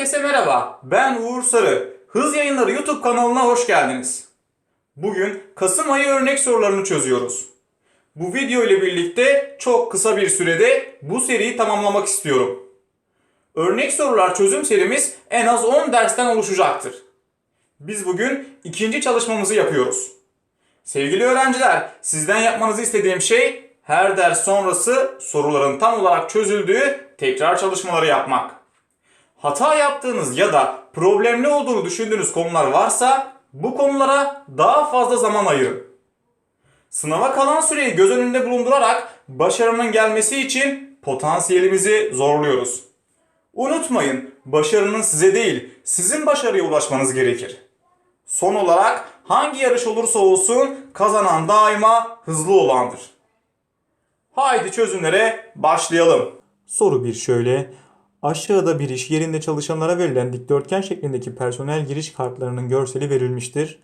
Herkese merhaba. Ben Uğur Sarı. Hız Yayınları YouTube kanalına hoş geldiniz. Bugün Kasım ayı örnek sorularını çözüyoruz. Bu video ile birlikte çok kısa bir sürede bu seriyi tamamlamak istiyorum. Örnek sorular çözüm serimiz en az 10 dersten oluşacaktır. Biz bugün ikinci çalışmamızı yapıyoruz. Sevgili öğrenciler, sizden yapmanızı istediğim şey her ders sonrası soruların tam olarak çözüldüğü tekrar çalışmaları yapmak. Hata yaptığınız ya da problemli olduğunu düşündüğünüz konular varsa bu konulara daha fazla zaman ayırın. Sınava kalan süreyi göz önünde bulundurarak başarının gelmesi için potansiyelimizi zorluyoruz. Unutmayın, başarının size değil, sizin başarıya ulaşmanız gerekir. Son olarak hangi yarış olursa olsun kazanan daima hızlı olandır. Haydi çözümlere başlayalım. Soru 1 şöyle. Aşağıda bir iş yerinde çalışanlara verilen dikdörtgen şeklindeki personel giriş kartlarının görseli verilmiştir.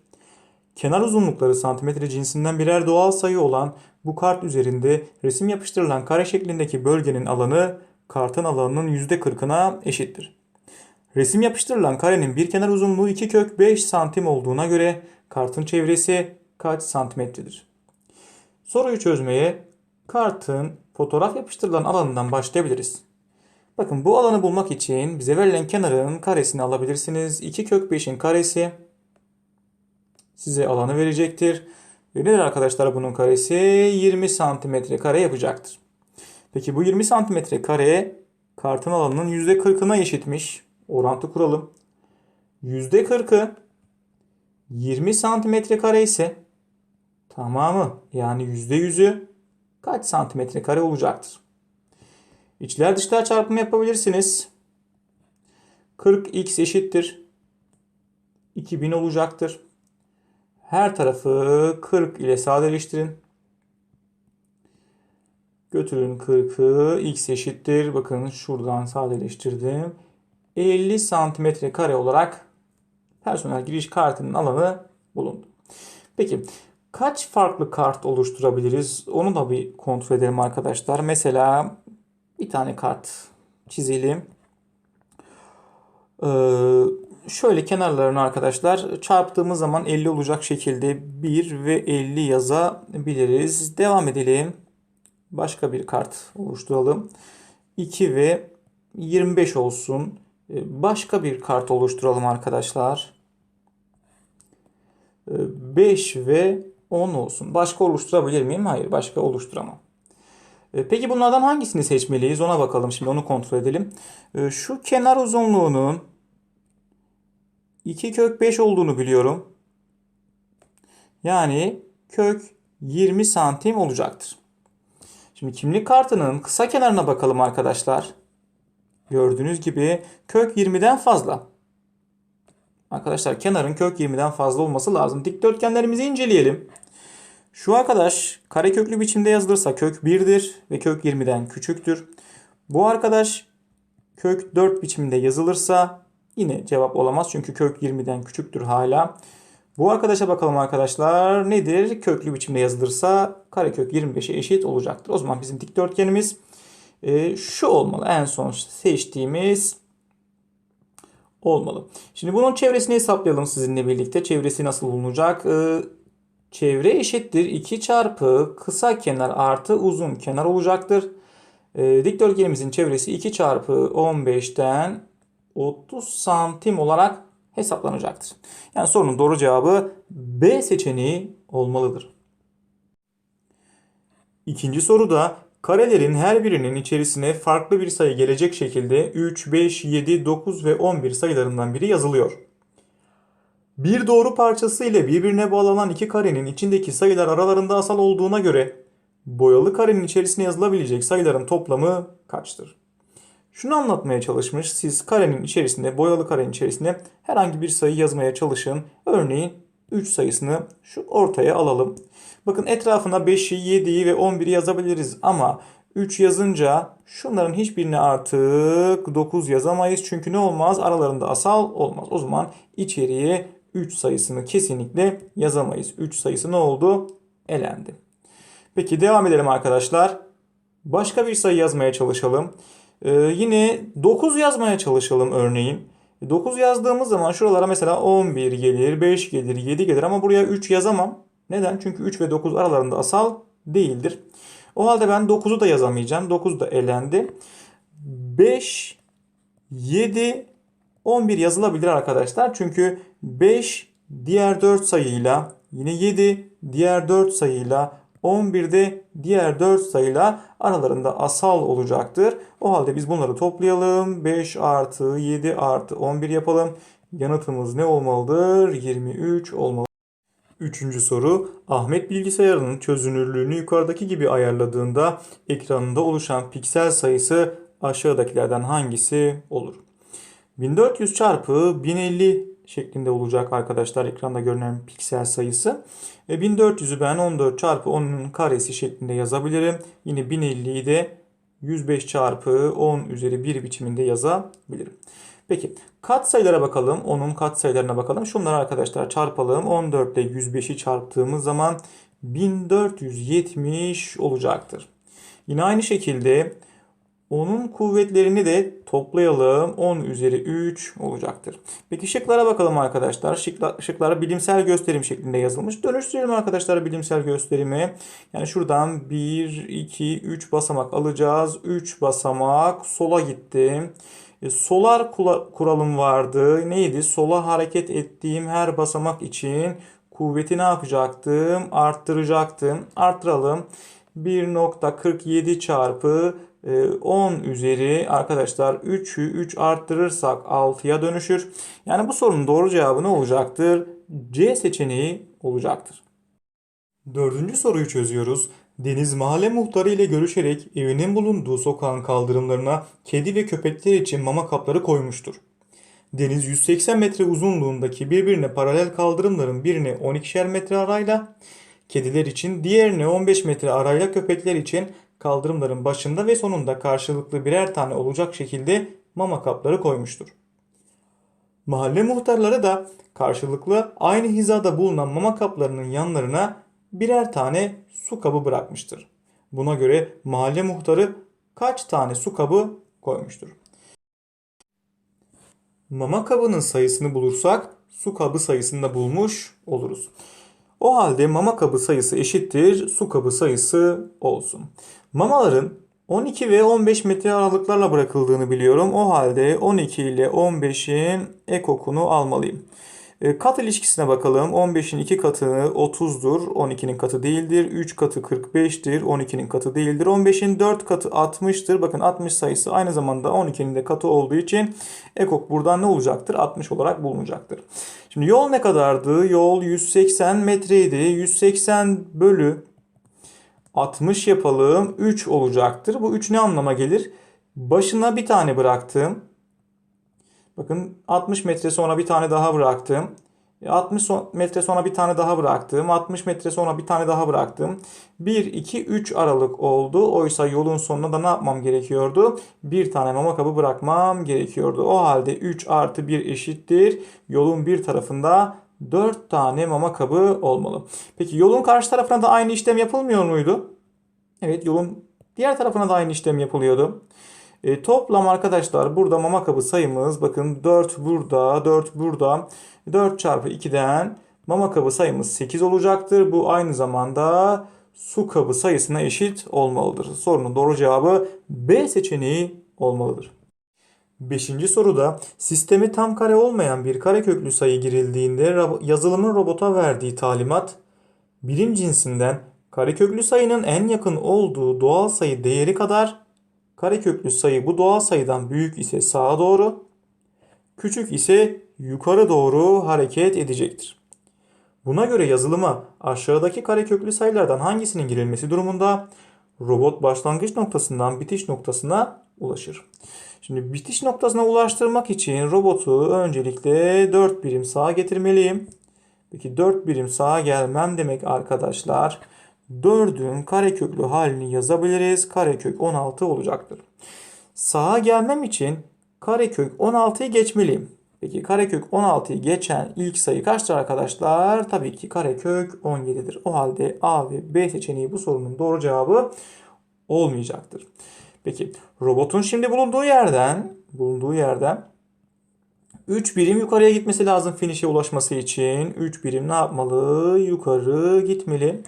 Kenar uzunlukları santimetre cinsinden birer doğal sayı olan bu kart üzerinde resim yapıştırılan kare şeklindeki bölgenin alanı kartın alanının %40'ına eşittir. Resim yapıştırılan karenin bir kenar uzunluğu 2 kök 5 santim olduğuna göre kartın çevresi kaç santimetredir? Soruyu çözmeye kartın fotoğraf yapıştırılan alanından başlayabiliriz. Bakın bu alanı bulmak için bize verilen kenarın karesini alabilirsiniz. 2 kök 5'in karesi size alanı verecektir. Ve nedir arkadaşlar bunun karesi? 20 santimetre kare yapacaktır. Peki bu 20 santimetre kare kartın alanının %40'ına eşitmiş. Orantı kuralım. %40'ı 20 santimetre kare ise tamamı yani %100'ü kaç santimetre kare olacaktır? İçler dışlar çarpımı yapabilirsiniz. 40x eşittir. 2000 olacaktır. Her tarafı 40 ile sadeleştirin. Götürün 40'ı x eşittir. Bakın şuradan sadeleştirdim. 50 santimetre kare olarak personel giriş kartının alanı bulundu. Peki kaç farklı kart oluşturabiliriz? Onu da bir kontrol edelim arkadaşlar. Mesela bir tane kart çizelim. Ee, şöyle kenarlarını arkadaşlar çarptığımız zaman 50 olacak şekilde 1 ve 50 yazabiliriz. Devam edelim. Başka bir kart oluşturalım. 2 ve 25 olsun. Ee, Başka bir kart oluşturalım arkadaşlar. 5 ve 10 olsun. Başka oluşturabilir miyim? Hayır, başka oluşturamam. E, Peki bunlardan hangisini seçmeliyiz? Ona bakalım şimdi onu kontrol edelim. E, Şu kenar uzunluğunun 2 kök 5 olduğunu biliyorum. Yani kök 20 santim olacaktır. Şimdi kimlik kartının kısa kenarına bakalım arkadaşlar. Gördüğünüz gibi kök 20'den fazla. Arkadaşlar kenarın kök 20'den fazla olması lazım. Dikdörtgenlerimizi inceleyelim. Şu arkadaş kareköklü biçimde yazılırsa kök 1'dir ve kök 20'den küçüktür. Bu arkadaş kök 4 biçiminde yazılırsa yine cevap olamaz çünkü kök 20'den küçüktür hala. Bu arkadaşa bakalım arkadaşlar nedir? Köklü biçimde yazılırsa karekök 25'e eşit olacaktır. O zaman bizim dikdörtgenimiz e, şu olmalı. En son seçtiğimiz olmalı. Şimdi bunun çevresini hesaplayalım sizinle birlikte. Çevresi nasıl bulunacak? E, Çevre eşittir 2 çarpı kısa kenar artı uzun kenar olacaktır. E, dikdörtgenimizin çevresi 2 çarpı 15'ten 30 santim olarak hesaplanacaktır. Yani sorunun doğru cevabı B seçeneği olmalıdır. İkinci soruda karelerin her birinin içerisine farklı bir sayı gelecek şekilde 3, 5, 7, 9 ve 11 sayılarından biri yazılıyor. Bir doğru parçası ile birbirine bağlanan iki karenin içindeki sayılar aralarında asal olduğuna göre boyalı karenin içerisine yazılabilecek sayıların toplamı kaçtır? Şunu anlatmaya çalışmış. Siz karenin içerisinde, boyalı karenin içerisinde herhangi bir sayı yazmaya çalışın. Örneğin 3 sayısını şu ortaya alalım. Bakın etrafına 5'i, 7'yi ve 11'i yazabiliriz ama 3 yazınca şunların hiçbirine artık 9 yazamayız. Çünkü ne olmaz? Aralarında asal olmaz. O zaman içeriye 3 sayısını kesinlikle yazamayız. 3 sayısı ne oldu? Elendi. Peki devam edelim arkadaşlar. Başka bir sayı yazmaya çalışalım. Ee, yine 9 yazmaya çalışalım örneğin. 9 yazdığımız zaman şuralara mesela 11 gelir, 5 gelir, 7 gelir ama buraya 3 yazamam. Neden? Çünkü 3 ve 9 aralarında asal değildir. O halde ben 9'u da yazamayacağım. 9 da elendi. 5, 7, 11 yazılabilir arkadaşlar. Çünkü 5 diğer 4 sayıyla yine 7 diğer 4 sayıyla 11 de diğer 4 sayıyla aralarında asal olacaktır. O halde biz bunları toplayalım. 5 artı 7 artı 11 yapalım. Yanıtımız ne olmalıdır? 23 olmalı. Üçüncü soru. Ahmet bilgisayarının çözünürlüğünü yukarıdaki gibi ayarladığında ekranında oluşan piksel sayısı aşağıdakilerden hangisi olur? 1400 çarpı 1050 şeklinde olacak arkadaşlar ekranda görünen piksel sayısı. E 1400'ü ben 14 çarpı 10'un karesi şeklinde yazabilirim. Yine 1050'yi de 105 çarpı 10 üzeri 1 biçiminde yazabilirim. Peki kat sayılara bakalım. Onun kat sayılarına bakalım. Şunları arkadaşlar çarpalım. 14 ile 105'i çarptığımız zaman 1470 olacaktır. Yine aynı şekilde onun kuvvetlerini de toplayalım. 10 üzeri 3 olacaktır. Peki şıklara bakalım arkadaşlar. Şıklar, şıklara bilimsel gösterim şeklinde yazılmış. Dönüştürelim arkadaşlar bilimsel gösterimi. Yani şuradan 1, 2, 3 basamak alacağız. 3 basamak sola gitti. E, solar kuralım vardı. Neydi? Sola hareket ettiğim her basamak için kuvveti ne yapacaktım? Arttıracaktım. Arttıralım. 1.47 çarpı 10 üzeri arkadaşlar 3'ü 3 arttırırsak 6'ya dönüşür. Yani bu sorunun doğru cevabı ne olacaktır? C seçeneği olacaktır. Dördüncü soruyu çözüyoruz. Deniz mahalle muhtarı ile görüşerek evinin bulunduğu sokağın kaldırımlarına kedi ve köpekler için mama kapları koymuştur. Deniz 180 metre uzunluğundaki birbirine paralel kaldırımların birine 12'şer metre arayla, kediler için diğerine 15 metre arayla köpekler için kaldırımların başında ve sonunda karşılıklı birer tane olacak şekilde mama kapları koymuştur. Mahalle muhtarları da karşılıklı aynı hizada bulunan mama kaplarının yanlarına birer tane su kabı bırakmıştır. Buna göre mahalle muhtarı kaç tane su kabı koymuştur? Mama kabının sayısını bulursak su kabı sayısını da bulmuş oluruz. O halde mama kabı sayısı eşittir su kabı sayısı olsun. Mamaların 12 ve 15 metre aralıklarla bırakıldığını biliyorum. O halde 12 ile 15'in ekokunu almalıyım. E, Kat ilişkisine bakalım. 15'in 2 katı 30'dur. 12'nin katı değildir. 3 katı 45'tir. 12'nin katı değildir. 15'in 4 katı 60'tır. Bakın 60 sayısı aynı zamanda 12'nin de katı olduğu için ekok buradan ne olacaktır? 60 olarak bulunacaktır. Şimdi yol ne kadardı? Yol 180 metreydi. 180 bölü 60 yapalım. 3 olacaktır. Bu 3 ne anlama gelir? Başına bir tane bıraktım. Bakın 60 metre sonra bir tane daha bıraktım. 60 son- metre sonra bir tane daha bıraktım. 60 metre sonra bir tane daha bıraktım. 1, 2, 3 aralık oldu. Oysa yolun sonuna da ne yapmam gerekiyordu? Bir tane mama kabı bırakmam gerekiyordu. O halde 3 artı 1 eşittir. Yolun bir tarafında 4 tane mama kabı olmalı. Peki yolun karşı tarafına da aynı işlem yapılmıyor muydu? Evet yolun diğer tarafına da aynı işlem yapılıyordu. E, toplam arkadaşlar burada mama kabı sayımız bakın 4 burada 4 burada 4 çarpı 2'den mama kabı sayımız 8 olacaktır. Bu aynı zamanda su kabı sayısına eşit olmalıdır. Sorunun doğru cevabı B seçeneği olmalıdır. Beşinci soruda sistemi tam kare olmayan bir kareköklü sayı girildiğinde yazılımın robota verdiği talimat birim cinsinden kareköklü sayının en yakın olduğu doğal sayı değeri kadar kareköklü sayı bu doğal sayıdan büyük ise sağa doğru, küçük ise yukarı doğru hareket edecektir. Buna göre yazılıma aşağıdaki kareköklü sayılardan hangisinin girilmesi durumunda robot başlangıç noktasından bitiş noktasına ulaşır. Şimdi bitiş noktasına ulaştırmak için robotu öncelikle 4 birim sağa getirmeliyim. Peki 4 birim sağa gelmem demek arkadaşlar 4'ün kareköklü halini yazabiliriz. Karekök 16 olacaktır. Sağa gelmem için karekök 16'yı geçmeliyim. Peki karekök 16'yı geçen ilk sayı kaçtır arkadaşlar? Tabii ki karekök 17'dir. O halde A ve B seçeneği bu sorunun doğru cevabı olmayacaktır. Peki robotun şimdi bulunduğu yerden bulunduğu yerden 3 birim yukarıya gitmesi lazım finish'e ulaşması için. 3 birim ne yapmalı? Yukarı gitmeli.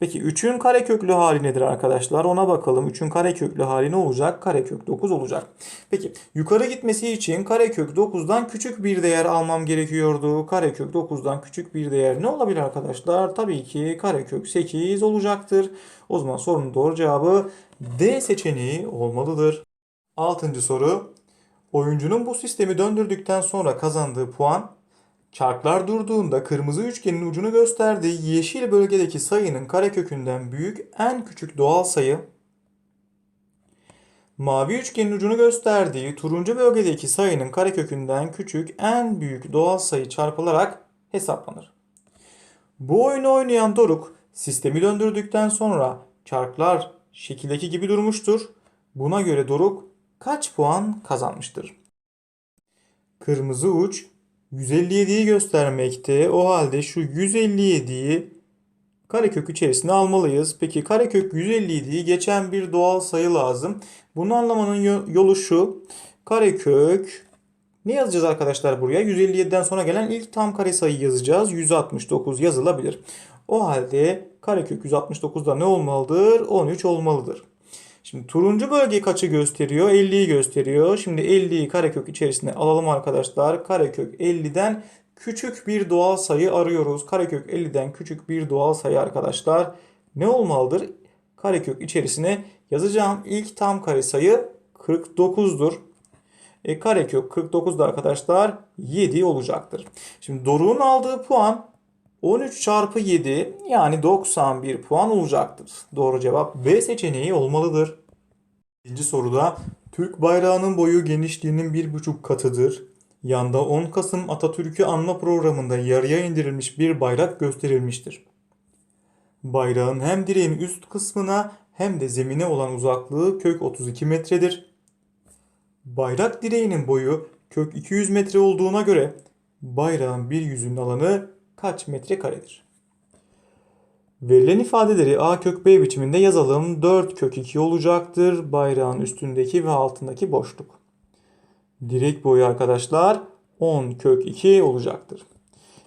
Peki 3'ün kareköklü hali nedir arkadaşlar? Ona bakalım. 3'ün kareköklü hali ne olacak? Karekök 9 olacak. Peki yukarı gitmesi için karekök 9'dan küçük bir değer almam gerekiyordu. Karekök 9'dan küçük bir değer ne olabilir arkadaşlar? Tabii ki karekök 8 olacaktır. O zaman sorunun doğru cevabı D seçeneği olmalıdır. Altıncı soru. Oyuncunun bu sistemi döndürdükten sonra kazandığı puan çarklar durduğunda kırmızı üçgenin ucunu gösterdiği yeşil bölgedeki sayının karekökünden büyük en küçük doğal sayı mavi üçgenin ucunu gösterdiği turuncu bölgedeki sayının karekökünden küçük en büyük doğal sayı çarpılarak hesaplanır. Bu oyunu oynayan Doruk sistemi döndürdükten sonra çarklar şekildeki gibi durmuştur. Buna göre Doruk kaç puan kazanmıştır? Kırmızı uç 157'yi göstermekte. O halde şu 157'yi karekök içerisine almalıyız. Peki karekök 157'yi geçen bir doğal sayı lazım. Bunu anlamanın yo- yolu şu. Karekök ne yazacağız arkadaşlar buraya? 157'den sonra gelen ilk tam kare sayı yazacağız. 169 yazılabilir. O halde karekök 169'da ne olmalıdır? 13 olmalıdır. Şimdi turuncu bölge kaçı gösteriyor? 50'yi gösteriyor. Şimdi 50'yi karekök içerisine alalım arkadaşlar. Karekök 50'den küçük bir doğal sayı arıyoruz. Karekök 50'den küçük bir doğal sayı arkadaşlar. Ne olmalıdır? Karekök içerisine yazacağım ilk tam kare sayı 49'dur. E, karekök 49'da arkadaşlar 7 olacaktır. Şimdi Doruk'un aldığı puan 13 çarpı 7 yani 91 puan olacaktır. Doğru cevap B seçeneği olmalıdır. İkinci soruda Türk bayrağının boyu genişliğinin 1,5 katıdır. Yanda 10 Kasım Atatürk'ü anma programında yarıya indirilmiş bir bayrak gösterilmiştir. Bayrağın hem direğin üst kısmına hem de zemine olan uzaklığı kök 32 metredir. Bayrak direğinin boyu kök 200 metre olduğuna göre bayrağın bir yüzünün alanı kaç metre karedir? Verilen ifadeleri a kök b biçiminde yazalım. 4 kök 2 olacaktır. Bayrağın üstündeki ve altındaki boşluk. Direk boyu arkadaşlar 10 kök 2 olacaktır.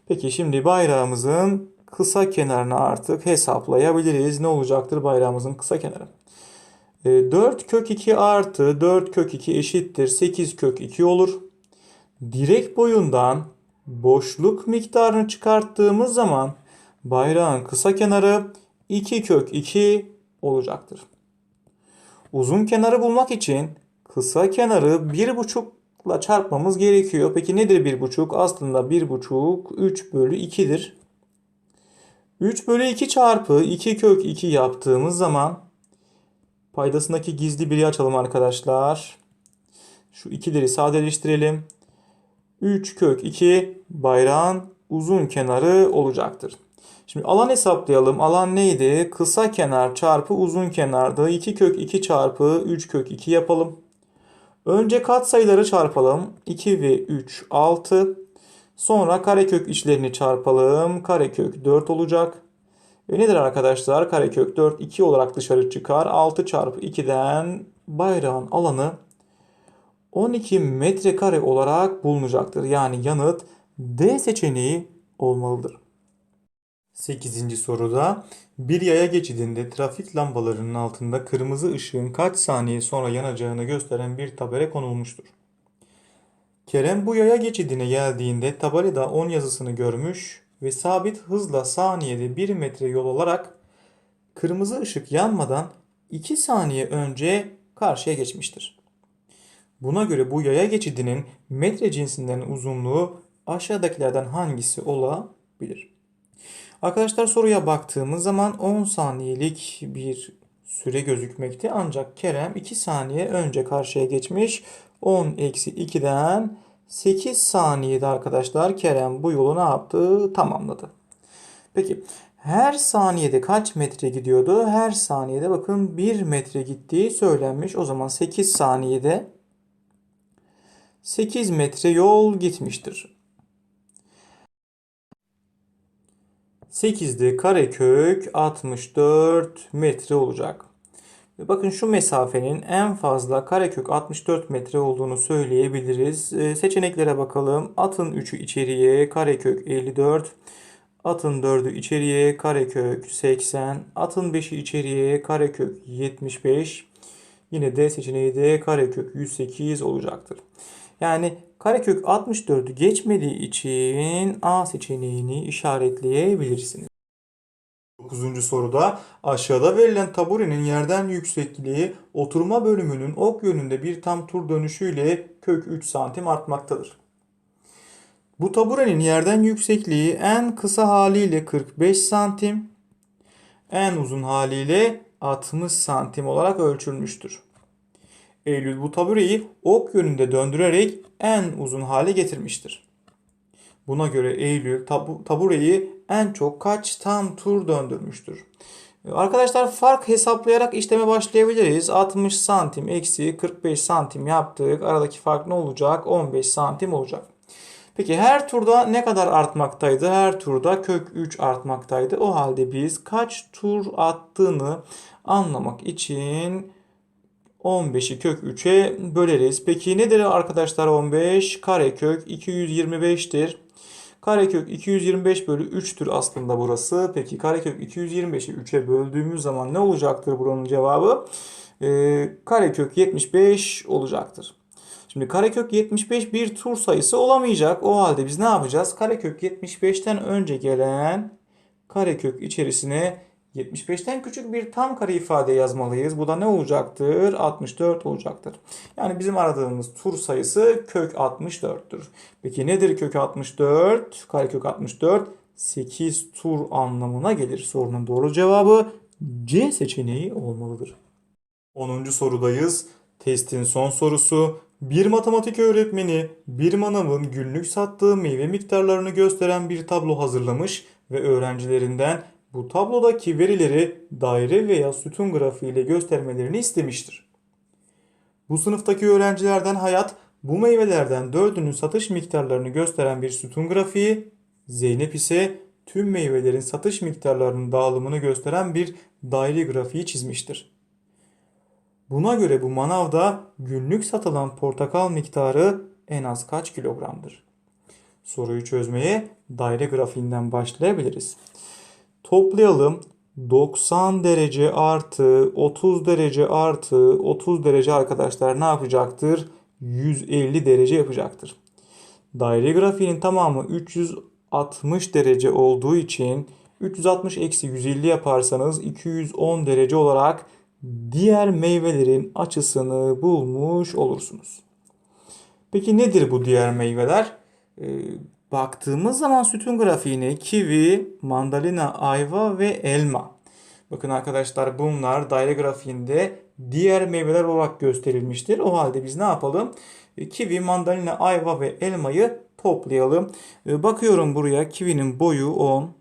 Peki şimdi bayrağımızın kısa kenarını artık hesaplayabiliriz. Ne olacaktır bayrağımızın kısa kenarı? E, 4 kök 2 artı 4 kök 2 eşittir 8 kök 2 olur. Direk boyundan boşluk miktarını çıkarttığımız zaman bayrağın kısa kenarı 2 kök 2 olacaktır. Uzun kenarı bulmak için kısa kenarı 1,5 ile çarpmamız gerekiyor. Peki nedir 1,5? Aslında 1,5 3 bölü 2'dir. 3 bölü 2 çarpı 2 kök 2 yaptığımız zaman paydasındaki gizli biri açalım arkadaşlar. Şu ikileri sadeleştirelim. 3 kök 2 bayrağın uzun kenarı olacaktır. Şimdi alan hesaplayalım. Alan neydi? Kısa kenar çarpı uzun kenardı. 2 kök 2 çarpı 3 kök 2 yapalım. Önce katsayıları çarpalım. 2 ve 3 6. Sonra karekök içlerini çarpalım. Karekök 4 olacak. Ve nedir arkadaşlar? Karekök 4 2 olarak dışarı çıkar. 6 çarpı 2'den bayrağın alanı 12 metrekare olarak bulunacaktır. Yani yanıt D seçeneği olmalıdır. 8. soruda bir yaya geçidinde trafik lambalarının altında kırmızı ışığın kaç saniye sonra yanacağını gösteren bir tabela konulmuştur. Kerem bu yaya geçidine geldiğinde tabelada 10 yazısını görmüş ve sabit hızla saniyede 1 metre yol alarak kırmızı ışık yanmadan 2 saniye önce karşıya geçmiştir. Buna göre bu yaya geçidinin metre cinsinden uzunluğu aşağıdakilerden hangisi olabilir? Arkadaşlar soruya baktığımız zaman 10 saniyelik bir süre gözükmekte. Ancak Kerem 2 saniye önce karşıya geçmiş. 10 eksi 2'den 8 saniyede arkadaşlar Kerem bu yolu ne yaptı? Tamamladı. Peki her saniyede kaç metre gidiyordu? Her saniyede bakın 1 metre gittiği söylenmiş. O zaman 8 saniyede 8 metre yol gitmiştir. 8'de karekök 64 metre olacak. Bakın şu mesafenin en fazla karekök 64 metre olduğunu söyleyebiliriz. Ee, Seçeneklere bakalım. Atın 3'ü içeriye karekök 54. Atın 4'ü içeriye karekök 80. Atın 5'i içeriye karekök 75. Yine D seçeneği de karekök 108 olacaktır. Yani karekök 64'ü geçmediği için A seçeneğini işaretleyebilirsiniz. 9. soruda aşağıda verilen taburenin yerden yüksekliği oturma bölümünün ok yönünde bir tam tur dönüşüyle kök 3 santim artmaktadır. Bu taburenin yerden yüksekliği en kısa haliyle 45 santim, en uzun haliyle 60 santim olarak ölçülmüştür. Eylül bu tabureyi ok yönünde döndürerek en uzun hale getirmiştir. Buna göre Eylül tabu, tabureyi en çok kaç tam tur döndürmüştür? Arkadaşlar fark hesaplayarak işleme başlayabiliriz. 60 santim eksi 45 santim yaptık. Aradaki fark ne olacak? 15 santim olacak. Peki her turda ne kadar artmaktaydı? Her turda kök 3 artmaktaydı. O halde biz kaç tur attığını anlamak için 15'i kök 3'e böleriz. Peki nedir arkadaşlar 15? Karekök 225'tir. Karekök 225 bölü 3'tür aslında burası. Peki karekök 225'i 3'e böldüğümüz zaman ne olacaktır buranın cevabı? Ee, karekök 75 olacaktır. Şimdi karekök 75 bir tur sayısı olamayacak. O halde biz ne yapacağız? Karekök 75'ten önce gelen karekök içerisine 75'ten küçük bir tam kare ifade yazmalıyız. Bu da ne olacaktır? 64 olacaktır. Yani bizim aradığımız tur sayısı kök 64'tür. Peki nedir kök 64? Karekök 64 8 tur anlamına gelir. Sorunun doğru cevabı C seçeneği olmalıdır. 10. sorudayız. Testin son sorusu. Bir matematik öğretmeni bir manavın günlük sattığı meyve miktarlarını gösteren bir tablo hazırlamış ve öğrencilerinden bu tablodaki verileri daire veya sütun grafiğiyle göstermelerini istemiştir. Bu sınıftaki öğrencilerden Hayat bu meyvelerden dördünün satış miktarlarını gösteren bir sütun grafiği, Zeynep ise tüm meyvelerin satış miktarlarının dağılımını gösteren bir daire grafiği çizmiştir. Buna göre bu manavda günlük satılan portakal miktarı en az kaç kilogramdır? Soruyu çözmeye daire grafiğinden başlayabiliriz. Toplayalım. 90 derece artı 30 derece artı 30 derece arkadaşlar ne yapacaktır? 150 derece yapacaktır. Daire grafiğinin tamamı 360 derece olduğu için 360 eksi 150 yaparsanız 210 derece olarak diğer meyvelerin açısını bulmuş olursunuz. Peki nedir bu diğer meyveler? Baktığımız zaman sütun grafiğine kivi, mandalina, ayva ve elma. Bakın arkadaşlar bunlar daire grafiğinde diğer meyveler olarak gösterilmiştir. O halde biz ne yapalım? Ee, Kivi, mandalina, ayva ve elmayı toplayalım. Ee, Bakıyorum buraya kivinin boyu 10.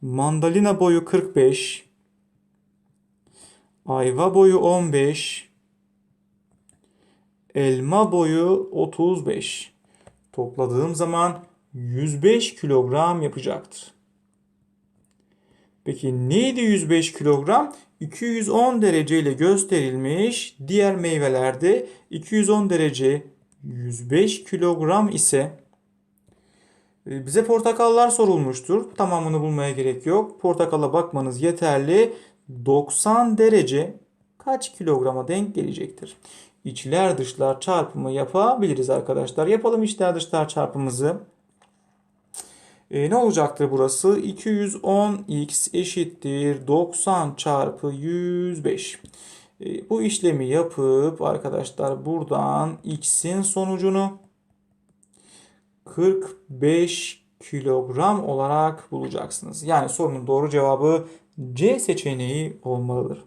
Mandalina boyu 45. Ayva boyu 15. Elma boyu 35. Topladığım zaman 105 kilogram yapacaktır. Peki neydi 105 kilogram? 210 derece ile gösterilmiş diğer meyvelerde 210 derece 105 kilogram ise e, bize portakallar sorulmuştur. Tamamını bulmaya gerek yok. Portakala bakmanız yeterli. 90 derece kaç kilograma denk gelecektir? İçler dışlar çarpımı yapabiliriz arkadaşlar. Yapalım içler dışlar çarpımımızı. E, ne olacaktır burası? 210x eşittir 90 çarpı 105. E, bu işlemi yapıp arkadaşlar buradan x'in sonucunu 45 kilogram olarak bulacaksınız. Yani sorunun doğru cevabı C seçeneği olmalıdır.